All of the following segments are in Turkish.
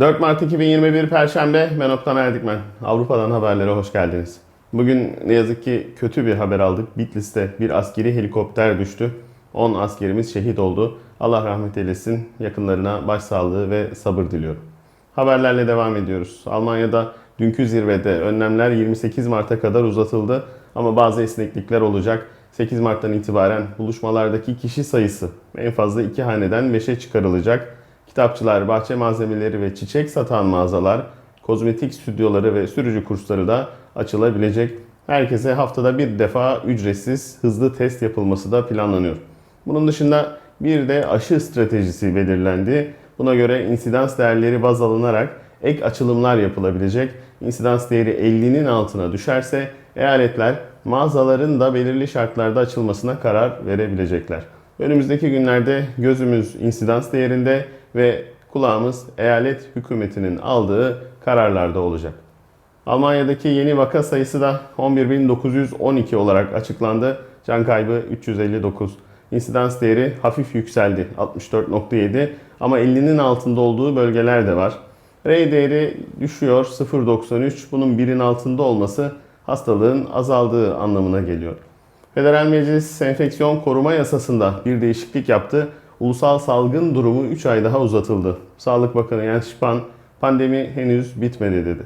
4 Mart 2021 Perşembe, ben Oktan Erdikmen. Avrupa'dan haberlere hoş geldiniz. Bugün ne yazık ki kötü bir haber aldık. Bitlis'te bir askeri helikopter düştü. 10 askerimiz şehit oldu. Allah rahmet eylesin. Yakınlarına başsağlığı ve sabır diliyorum. Haberlerle devam ediyoruz. Almanya'da dünkü zirvede önlemler 28 Mart'a kadar uzatıldı ama bazı esneklikler olacak. 8 Mart'tan itibaren buluşmalardaki kişi sayısı en fazla iki haneden 5'e çıkarılacak. Kitapçılar, bahçe malzemeleri ve çiçek satan mağazalar, kozmetik stüdyoları ve sürücü kursları da açılabilecek. Herkese haftada bir defa ücretsiz hızlı test yapılması da planlanıyor. Bunun dışında bir de aşı stratejisi belirlendi. Buna göre insidans değerleri baz alınarak ek açılımlar yapılabilecek. İnsidans değeri 50'nin altına düşerse eyaletler mağazaların da belirli şartlarda açılmasına karar verebilecekler. Önümüzdeki günlerde gözümüz insidans değerinde ve kulağımız eyalet hükümetinin aldığı kararlarda olacak. Almanya'daki yeni vaka sayısı da 11.912 olarak açıklandı. Can kaybı 359. İnsidans değeri hafif yükseldi 64.7 ama 50'nin altında olduğu bölgeler de var. R değeri düşüyor 0.93. Bunun birin altında olması hastalığın azaldığı anlamına geliyor. Federal Meclis Enfeksiyon Koruma Yasası'nda bir değişiklik yaptı. Ulusal salgın durumu 3 ay daha uzatıldı. Sağlık Bakanı Jens Spahn pandemi henüz bitmedi dedi.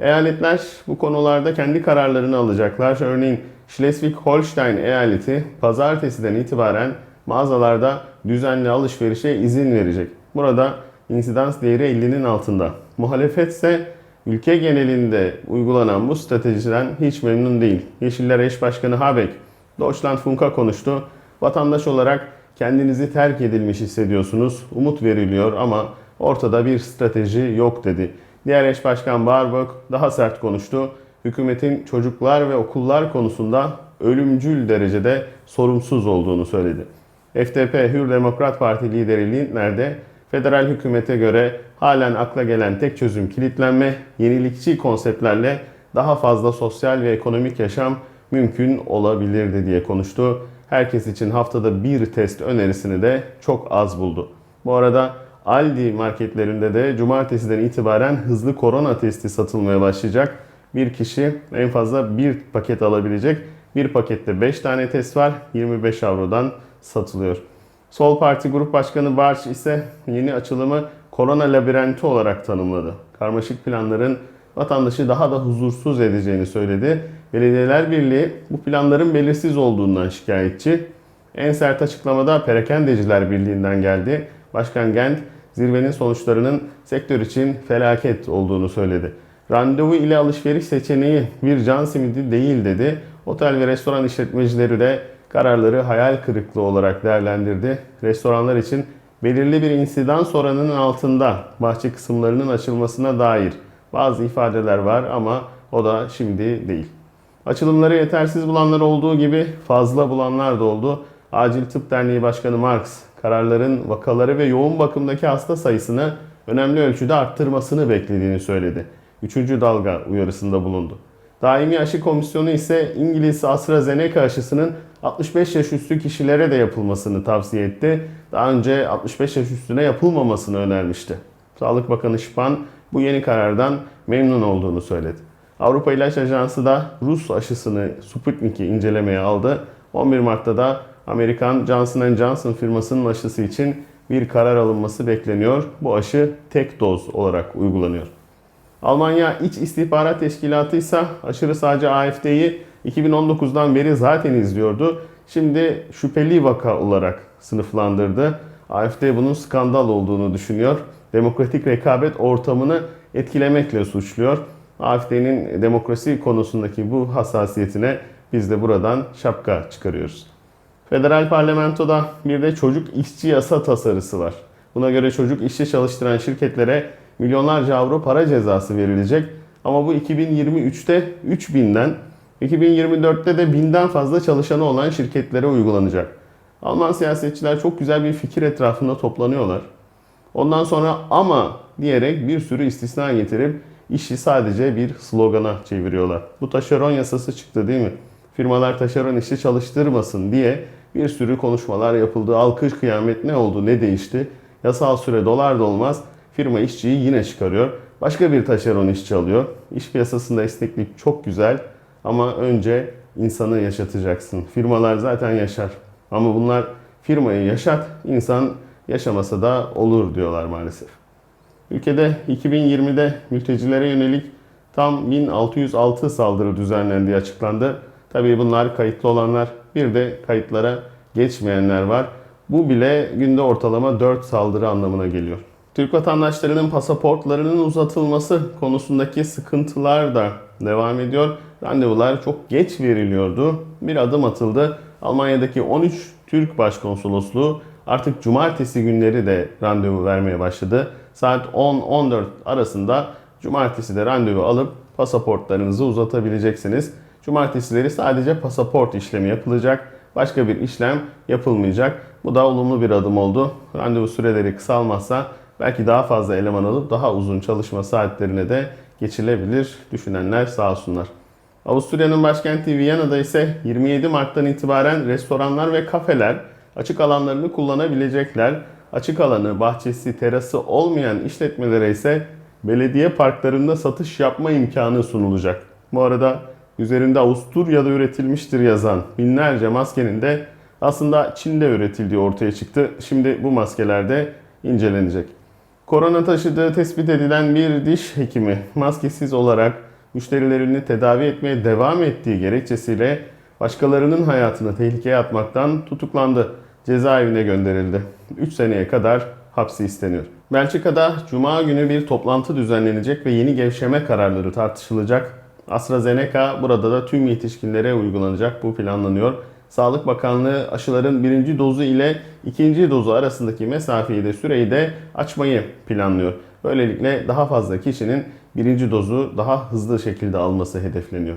Eyaletler bu konularda kendi kararlarını alacaklar. Örneğin Schleswig-Holstein eyaleti pazartesiden itibaren mağazalarda düzenli alışverişe izin verecek. Burada insidans değeri 50'nin altında. Muhalefet ise ülke genelinde uygulanan bu stratejiden hiç memnun değil. Yeşiller Eş Başkanı Habeck, Deutschlandfunk'a konuştu. Vatandaş olarak kendinizi terk edilmiş hissediyorsunuz. Umut veriliyor ama ortada bir strateji yok dedi. Diğer eş başkan Barbock daha sert konuştu. Hükümetin çocuklar ve okullar konusunda ölümcül derecede sorumsuz olduğunu söyledi. FDP Hür Demokrat Parti lideri Lindner de federal hükümete göre halen akla gelen tek çözüm kilitlenme, yenilikçi konseptlerle daha fazla sosyal ve ekonomik yaşam mümkün olabilirdi diye konuştu. Herkes için haftada bir test önerisini de çok az buldu. Bu arada Aldi marketlerinde de cumartesiden itibaren hızlı korona testi satılmaya başlayacak. Bir kişi en fazla bir paket alabilecek. Bir pakette 5 tane test var. 25 avrodan satılıyor. Sol Parti Grup Başkanı Barç ise yeni açılımı korona labirenti olarak tanımladı. Karmaşık planların vatandaşı daha da huzursuz edeceğini söyledi. Belediyeler Birliği bu planların belirsiz olduğundan şikayetçi. En sert açıklamada Perakendeciler Birliği'nden geldi. Başkan Gent zirvenin sonuçlarının sektör için felaket olduğunu söyledi. Randevu ile alışveriş seçeneği bir can simidi değil dedi. Otel ve restoran işletmecileri de kararları hayal kırıklığı olarak değerlendirdi. Restoranlar için belirli bir insidans oranının altında bahçe kısımlarının açılmasına dair bazı ifadeler var ama o da şimdi değil. Açılımları yetersiz bulanlar olduğu gibi fazla bulanlar da oldu. Acil Tıp Derneği Başkanı Marx, kararların vakaları ve yoğun bakımdaki hasta sayısını önemli ölçüde arttırmasını beklediğini söyledi. Üçüncü dalga uyarısında bulundu. Daimi Aşı Komisyonu ise İngiliz AstraZeneca aşısının 65 yaş üstü kişilere de yapılmasını tavsiye etti. Daha önce 65 yaş üstüne yapılmamasını önermişti. Sağlık Bakanı Spahn bu yeni karardan memnun olduğunu söyledi. Avrupa İlaç Ajansı da Rus aşısını Sputnik'i incelemeye aldı. 11 Mart'ta da Amerikan Johnson Johnson firmasının aşısı için bir karar alınması bekleniyor. Bu aşı tek doz olarak uygulanıyor. Almanya İç İstihbarat Teşkilatı ise aşırı sağcı AFD'yi 2019'dan beri zaten izliyordu. Şimdi şüpheli vaka olarak sınıflandırdı. AFD bunun skandal olduğunu düşünüyor. Demokratik rekabet ortamını etkilemekle suçluyor. AFD'nin demokrasi konusundaki bu hassasiyetine biz de buradan şapka çıkarıyoruz. Federal parlamentoda bir de çocuk işçi yasa tasarısı var. Buna göre çocuk işçi çalıştıran şirketlere milyonlarca avro para cezası verilecek. Ama bu 2023'te 3000'den, 2024'te de 1000'den fazla çalışanı olan şirketlere uygulanacak. Alman siyasetçiler çok güzel bir fikir etrafında toplanıyorlar. Ondan sonra ama diyerek bir sürü istisna getirip işi sadece bir slogana çeviriyorlar. Bu taşeron yasası çıktı değil mi? Firmalar taşeron işçi çalıştırmasın diye bir sürü konuşmalar yapıldı. Alkış kıyamet ne oldu, ne değişti? Yasal süre dolar da olmaz. firma işçiyi yine çıkarıyor. Başka bir taşeron işçi alıyor. İş piyasasında esneklik çok güzel ama önce insanı yaşatacaksın. Firmalar zaten yaşar. Ama bunlar firmayı yaşat, insan yaşamasa da olur diyorlar maalesef. Ülkede 2020'de mültecilere yönelik tam 1606 saldırı düzenlendiği açıklandı. Tabii bunlar kayıtlı olanlar, bir de kayıtlara geçmeyenler var. Bu bile günde ortalama 4 saldırı anlamına geliyor. Türk vatandaşlarının pasaportlarının uzatılması konusundaki sıkıntılar da devam ediyor. Randevular çok geç veriliyordu. Bir adım atıldı. Almanya'daki 13 Türk Başkonsolosluğu artık cumartesi günleri de randevu vermeye başladı. Saat 10-14 arasında cumartesi de randevu alıp pasaportlarınızı uzatabileceksiniz. Cumartesileri sadece pasaport işlemi yapılacak. Başka bir işlem yapılmayacak. Bu da olumlu bir adım oldu. Randevu süreleri kısalmazsa belki daha fazla eleman alıp daha uzun çalışma saatlerine de geçilebilir düşünenler sağ olsunlar. Avusturya'nın başkenti Viyana'da ise 27 Mart'tan itibaren restoranlar ve kafeler açık alanlarını kullanabilecekler. Açık alanı, bahçesi, terası olmayan işletmelere ise belediye parklarında satış yapma imkanı sunulacak. Bu arada üzerinde Avusturya'da üretilmiştir yazan binlerce maskenin de aslında Çin'de üretildiği ortaya çıktı. Şimdi bu maskeler de incelenecek. Korona taşıdığı tespit edilen bir diş hekimi maskesiz olarak müşterilerini tedavi etmeye devam ettiği gerekçesiyle başkalarının hayatını tehlikeye atmaktan tutuklandı. Cezaevine gönderildi. 3 seneye kadar hapsi isteniyor. Belçika'da Cuma günü bir toplantı düzenlenecek ve yeni gevşeme kararları tartışılacak. AstraZeneca burada da tüm yetişkinlere uygulanacak bu planlanıyor. Sağlık Bakanlığı aşıların birinci dozu ile ikinci dozu arasındaki mesafeyi de süreyi de açmayı planlıyor. Böylelikle daha fazla kişinin birinci dozu daha hızlı şekilde alması hedefleniyor.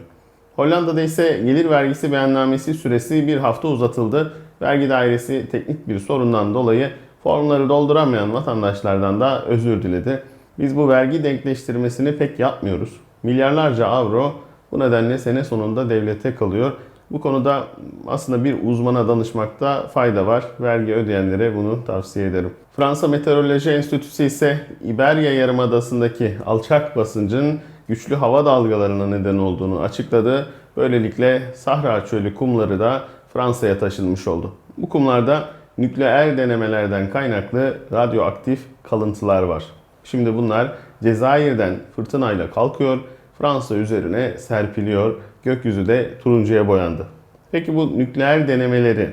Hollanda'da ise gelir vergisi beyannamesi süresi bir hafta uzatıldı. Vergi dairesi teknik bir sorundan dolayı formları dolduramayan vatandaşlardan da özür diledi. Biz bu vergi denkleştirmesini pek yapmıyoruz. Milyarlarca avro bu nedenle sene sonunda devlete kalıyor. Bu konuda aslında bir uzmana danışmakta fayda var. Vergi ödeyenlere bunu tavsiye ederim. Fransa Meteoroloji Enstitüsü ise İberya Yarımadası'ndaki alçak basıncın güçlü hava dalgalarına neden olduğunu açıkladı. Böylelikle Sahra Çölü kumları da Fransa'ya taşınmış oldu. Bu kumlarda nükleer denemelerden kaynaklı radyoaktif kalıntılar var. Şimdi bunlar Cezayir'den fırtınayla kalkıyor, Fransa üzerine serpiliyor, gökyüzü de turuncuya boyandı. Peki bu nükleer denemeleri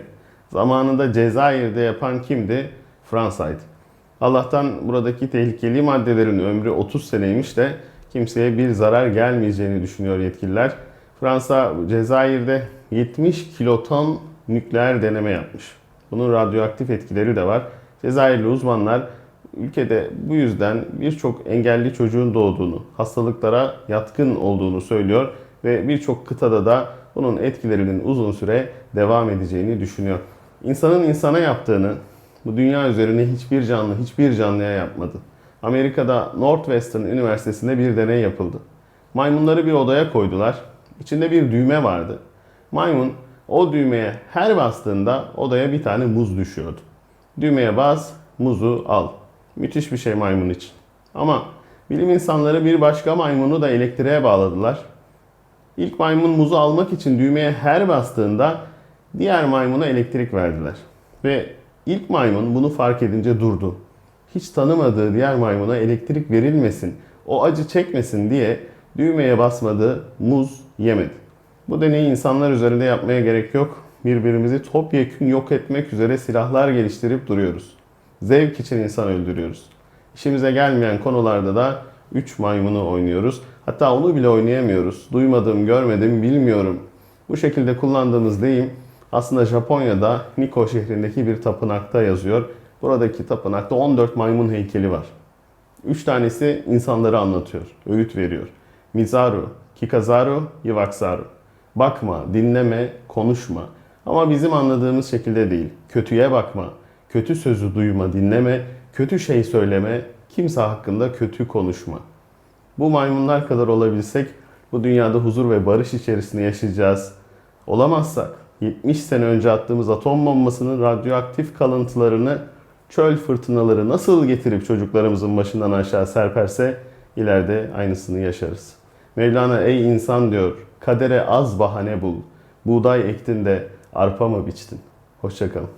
zamanında Cezayir'de yapan kimdi? Fransa'ydı. Allah'tan buradaki tehlikeli maddelerin ömrü 30 seneymiş de kimseye bir zarar gelmeyeceğini düşünüyor yetkililer. Fransa Cezayir'de 70 kiloton nükleer deneme yapmış. Bunun radyoaktif etkileri de var. Cezayirli uzmanlar ülkede bu yüzden birçok engelli çocuğun doğduğunu, hastalıklara yatkın olduğunu söylüyor ve birçok kıtada da bunun etkilerinin uzun süre devam edeceğini düşünüyor. İnsanın insana yaptığını bu dünya üzerine hiçbir canlı hiçbir canlıya yapmadı. Amerika'da Northwestern Üniversitesi'nde bir deney yapıldı. Maymunları bir odaya koydular. İçinde bir düğme vardı. Maymun o düğmeye her bastığında odaya bir tane muz düşüyordu. Düğmeye bas, muzu al. Müthiş bir şey maymun için. Ama bilim insanları bir başka maymunu da elektriğe bağladılar. İlk maymun muzu almak için düğmeye her bastığında diğer maymuna elektrik verdiler. Ve ilk maymun bunu fark edince durdu. Hiç tanımadığı diğer maymuna elektrik verilmesin, o acı çekmesin diye düğmeye basmadı, muz yemedi. Bu deneyi insanlar üzerinde yapmaya gerek yok. Birbirimizi topyekün yok etmek üzere silahlar geliştirip duruyoruz. Zevk için insan öldürüyoruz. İşimize gelmeyen konularda da 3 maymunu oynuyoruz. Hatta onu bile oynayamıyoruz. Duymadım, görmedim, bilmiyorum. Bu şekilde kullandığımız deyim aslında Japonya'da Nikko şehrindeki bir tapınakta yazıyor. Buradaki tapınakta 14 maymun heykeli var. 3 tanesi insanları anlatıyor, öğüt veriyor. Mizaru, Kikazaru, Iwaksaru. Bakma, dinleme, konuşma. Ama bizim anladığımız şekilde değil. Kötüye bakma, kötü sözü duyma, dinleme, kötü şey söyleme, kimse hakkında kötü konuşma. Bu maymunlar kadar olabilsek bu dünyada huzur ve barış içerisinde yaşayacağız. Olamazsak 70 sene önce attığımız atom bombasının radyoaktif kalıntılarını çöl fırtınaları nasıl getirip çocuklarımızın başından aşağı serperse ileride aynısını yaşarız. Mevlana ey insan diyor, kadere az bahane bul. Buğday ektin de arpa mı biçtin? Hoşçakalın.